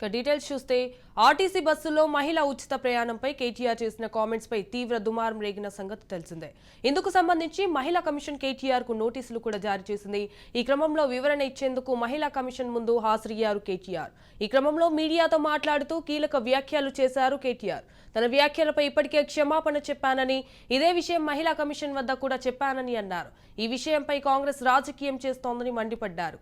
ఇక డీటెయిల్స్ చూస్తే ఆర్టీసీ బస్సుల్లో మహిళ ఉచిత ప్రయాణంపై కేటీఆర్ చేసిన కామెంట్స్ పై తీవ్ర దుమారం రేగిన సంగతి తెలిసిందే. ఇందుకు సంబంధించి మహిళా కమిషన్ కేటీఆర్కు నోటీసులు కూడా జారీ చేసింది. ఈ క్రమంలో వివరణ ఇచ్చేందుకు మహిళా కమిషన్ ముందు హాజరయ్యారు కేటీఆర్. ఈ క్రమంలో మీడియాతో మాట్లాడుతూ కీలక వ్యాఖ్యలు చేశారు కేటీఆర్. తన వ్యాఖ్యలపై ఇప్పటికే క్షమాపణ చెప్పానని ఇదే విషయం మహిళా కమిషన్ వద్ద కూడా చెప్పానని అన్నారు. ఈ విషయంపై కాంగ్రెస్ రాజకీయం చేస్తోందని మండిపడ్డారు.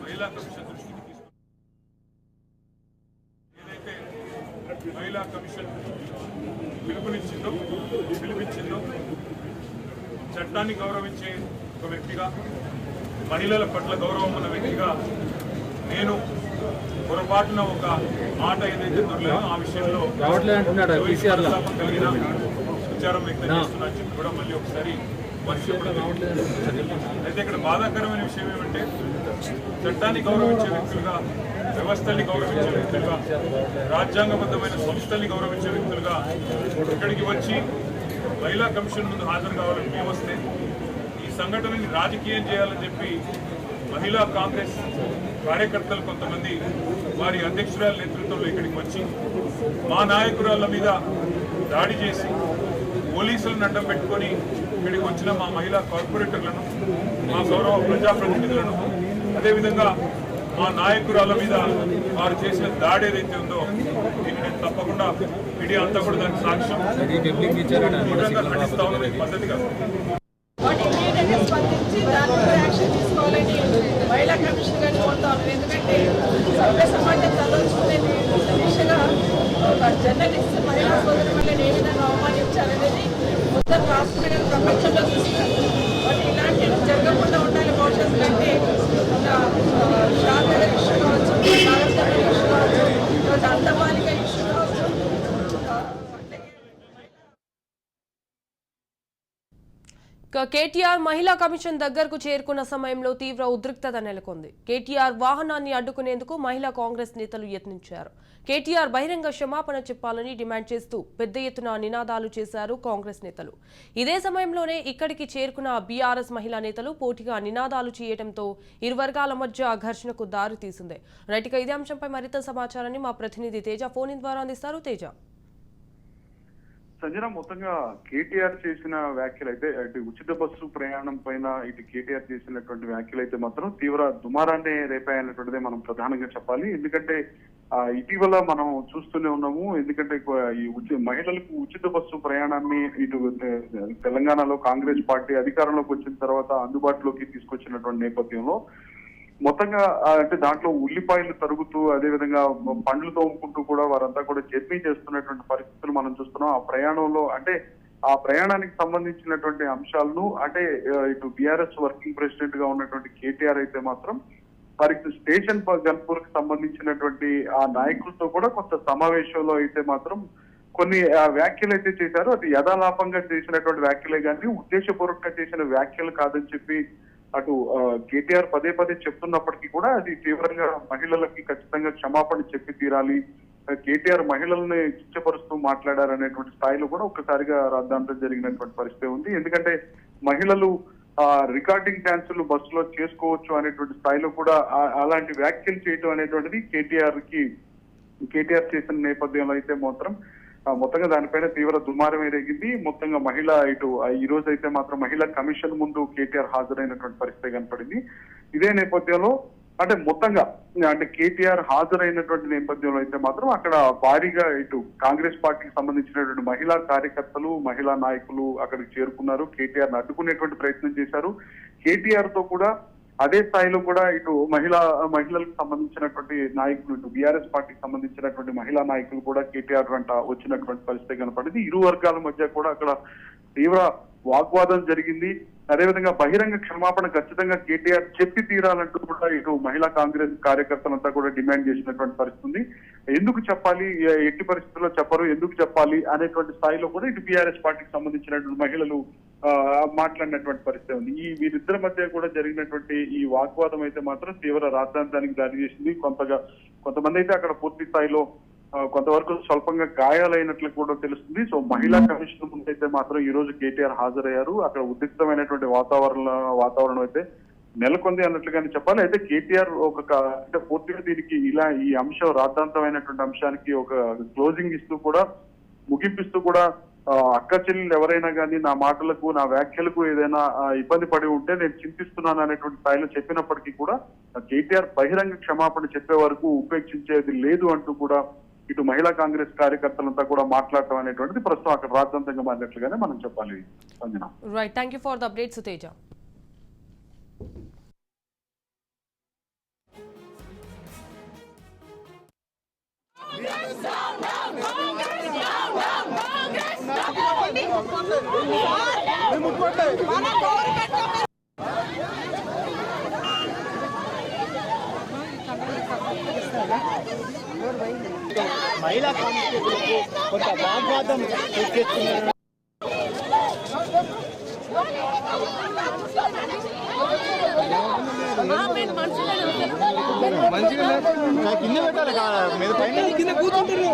మహిళా కమిషన్ దృష్టికి ఏదైతే మహిళా కమిషన్ పిలుపునిచ్చిందో పిలిపించిందో చట్టాన్ని గౌరవించే ఒక వ్యక్తిగా మహిళల పట్ల గౌరవం ఉన్న వ్యక్తిగా నేను పొరపాటున ఒక మాట ఏదైతే దొరలేదో ఆ విషయంలో కలిగిన విచారం వ్యక్తం చేస్తున్నా చెప్పి కూడా మళ్ళీ ఒకసారి వర్షం అయితే ఇక్కడ బాధాకరమైన విషయం ఏమంటే చట్టాన్ని గౌరవించే వ్యక్తులుగా వ్యవస్థల్ని గౌరవించే వ్యక్తులుగా రాజ్యాంగబద్ధమైన సంస్థల్ని గౌరవించే వ్యక్తులుగా ఇక్కడికి వచ్చి మహిళా కమిషన్ ముందు హాజరు కావాలని మేము వస్తే ఈ సంఘటనని రాజకీయం చేయాలని చెప్పి మహిళా కాంగ్రెస్ కార్యకర్తలు కొంతమంది వారి అధ్యక్షురాల నేతృత్వంలో ఇక్కడికి వచ్చి మా నాయకురాళ్ళ మీద దాడి చేసి పోలీసులను అడ్డం పెట్టుకొని ఇక్కడికి వచ్చిన మా మహిళా కార్పొరేటర్లను మా గౌరవ ప్రజాప్రతినిధులను అదేవిధంగా మా నాయకురాల మీద వారు చేసిన దాడి ఏదైతే ఉందో దీన్ని నేను తప్పకుండా మీడియా అంతా కూడా దానికి సాక్ష్యం. ఖండిస్తా ఉన్నది తీసుకోవాలని మహిళా కమిషన్ గారిని కోరుతాను ఎందుకంటే సభ్య సమాజం చదవచ్చుకునే దిశగా ఒక జర్నలిస్ట్ మహిళా సోదరి వల్ల ఏ విధంగా అవమానించాలనేది ఉత్తర రాష్ట్రంలో ప్రపంచంలో చూస్తున్నారు. కేటీఆర్ మహిళా కమిషన్ దగ్గరకు చేరుకున్న సమయంలో తీవ్ర ఉద్రిక్తత నెలకొంది. కేటీఆర్ వాహనాన్ని అడ్డుకునేందుకు మహిళా కాంగ్రెస్ నేతలు యత్నించారు. కేటీఆర్ బహిరంగ క్షమాపణ చెప్పాలని డిమాండ్ చేస్తూ పెద్ద ఎత్తున నినాదాలు చేశారు కాంగ్రెస్ నేతలు. ఇదే సమయంలోనే ఇక్కడికి చేరుకున్న బీఆర్ఎస్ మహిళా నేతలు పోటీగా నినాదాలు చేయడంతో ఇరు వర్గాల మధ్య ఘర్షణకు దారి తీసింది రైట్గా ఇదే అంశంపై మరింత సమాచారాన్ని మా ప్రతినిధి తేజ ఫోన్ ద్వారా అందిస్తారు. తేజ. సంజన మొత్తంగా కేటీఆర్ చేసిన వ్యాఖ్యలు అయితే అటు ఉచిత బస్సు ప్రయాణం పైన ఇటు కేటీఆర్ చేసినటువంటి వ్యాఖ్యలు అయితే మాత్రం తీవ్ర దుమారాన్ని రేపాయన్నటువంటిదే మనం ప్రధానంగా చెప్పాలి. ఎందుకంటే ఇటీవల మనం చూస్తూనే ఉన్నాము ఎందుకంటే ఈ మహిళలకు ఉచిత బస్సు ప్రయాణాన్ని ఇటు తెలంగాణలో కాంగ్రెస్ పార్టీ అధికారంలోకి వచ్చిన తర్వాత అందుబాటులోకి తీసుకొచ్చినటువంటి నేపథ్యంలో మొత్తంగా అంటే దాంట్లో ఉల్లిపాయలు తరుగుతూ అదే విధంగా పండ్లు తోముకుంటూ కూడా వారంతా కూడా జర్నీ చేస్తున్నటువంటి పరిస్థితులు మనం చూస్తున్నాం. ఆ ప్రయాణంలో అంటే ఆ ప్రయాణానికి సంబంధించినటువంటి అంశాలను అంటే ఇటు బీఆర్ఎస్ వర్కింగ్ ప్రెసిడెంట్గా ఉన్నటువంటి కేటీఆర్ అయితే మాత్రం వారికి స్టేషన్ గన్పూర్కి సంబంధించినటువంటి ఆ నాయకులతో కూడా కొంత సమావేశంలో అయితే మాత్రం కొన్ని ఆ, వ్యాఖ్యలు అయితే చేశారు. అది యథాలాపంగా చేసినటువంటి వ్యాఖ్యలే కానీ ఉద్దేశపూర్వకంగా చేసిన వ్యాఖ్యలు కాదని చెప్పి అటు కేటీఆర్ పదే పదే చెప్తున్నప్పటికీ కూడా అది తీవ్రంగా మహిళలకి ఖచ్చితంగా క్షమాపణ చెప్పి తీరాలి. కేటీఆర్ మహిళల్ని కించపరుస్తూ మాట్లాడారనేటువంటి స్థాయిలో కూడా ఒక్కసారిగా రాద్దాంతం జరిగినటువంటి పరిస్థితి ఉంది. ఎందుకంటే మహిళలు ఆ రికార్డింగ్ డాన్సులు బస్సులో చేసుకోవచ్చు అనేటువంటి స్థాయిలో కూడా అలాంటి వ్యాఖ్యలు చేయటం అనేటువంటిది కేటీఆర్కి కేటీఆర్ చేసిన నేపథ్యంలో అయితే మాత్రం మొత్తంగా దానిపైన తీవ్ర దుమారం ఎరిగింది. మొత్తంగా మహిళ ఇటు ఆ, ఈ రోజు అయితే మాత్రం మహిళా కమిషన్ ముందు కేటీఆర్ హాజరైనటువంటి పరిస్థితి కనపడింది. ఇదే నేపథ్యంలో అంటే మొత్తంగా అంటే కేటీఆర్ హాజరైనటువంటి నేపథ్యంలో అయితే మాత్రం అక్కడ భారీగా ఇటు కాంగ్రెస్ పార్టీకి సంబంధించినటువంటి మహిళా కార్యకర్తలు మహిళా నాయకులు అక్కడికి చేరుకున్నారు. కేటీఆర్ని అడ్డుకునేటువంటి ప్రయత్నం చేశారు. కేటీఆర్తో కూడా అదే స్థాయిలో కూడా ఇటు మహిళా మహిళలకు సంబంధించినటువంటి నాయకులు ఇటు బీఆర్ఎస్ పార్టీకి సంబంధించినటువంటి మహిళా నాయకులు కూడా కేటీఆర్ వెంట వచ్చినటువంటి పరిస్థితి కనపడింది. ఇరు వర్గాల మధ్య కూడా అక్కడ తీవ్ర వాగ్వాదం జరిగింది. అదేవిధంగా బహిరంగ క్షమాపణ ఖచ్చితంగా కేటీఆర్ చెప్పి తీరాలంటూ కూడా ఇటు మహిళా కాంగ్రెస్ కార్యకర్తలంతా కూడా డిమాండ్ చేసినటువంటి పరిస్థితి ఎందుకు చెప్పాలి? ఎట్టి పరిస్థితుల్లో చెప్పరు? ఎందుకు చెప్పాలి? అనేటువంటి స్థాయిలో కూడా ఇటు బీఆర్ఎస్ పార్టీకి సంబంధించినటువంటి మహిళలు మాట్లాడినటువంటి పరిస్థితి ఉంది. ఈ వీరిద్దరి మధ్య కూడా జరిగినటువంటి ఈ వాగ్వాదం అయితే మాత్రం తీవ్ర రాద్ధాంతానికి దారి చేసింది కొంతగా కొంతమంది అయితే అక్కడ పూర్తి స్థాయిలో కొంతవరకు స్వల్పంగా గాయాలైనట్లు కూడా తెలుస్తుంది. సో మహిళా కమిషన్ ముందు అయితే మాత్రం ఈ రోజు కేటీఆర్ హాజరయ్యారు. అక్కడ ఉద్రిక్తమైనటువంటి వాతావరణ వాతావరణం అయితే నెలకొంది అన్నట్లుగానే చెప్పాలి. అయితే కేటీఆర్ ఒక అంటే పూర్తిగా దీనికి ఇలా ఈ అంశం రాద్ధాంతమైనటువంటి అంశానికి ఒక క్లోజింగ్ ఇస్తూ కూడా ముగింపిస్తూ కూడా అక్క చెల్లెలు ఎవరైనా కానీ నా మాటలకు నా వ్యాఖ్యలకు ఏదైనా ఇబ్బంది పడి ఉంటే నేను చింతిస్తున్నాను అనేటువంటి స్థాయిలో చెప్పినప్పటికీ కూడా కేటీఆర్ బహిరంగ క్షమాపణ చెప్పే వరకు ఉపేక్షించేది లేదు అంటూ కూడా ఇటు మహిళా కాంగ్రెస్ కార్యకర్తలంతా కూడా మాట్లాడటం అనేటువంటిది ప్రస్తుతం అక్కడ రాజ్యాంతంగా మారినట్లుగానే మనం చెప్పాలి Sanjana. Right thank you for the update Suteja. మహిళా కానిస్టేబుల్కు కొంత వాగ్వాదం చేస్తున్నారు. కింద పెట్టాలి మీద పైన. కింద కూర్చుంటారు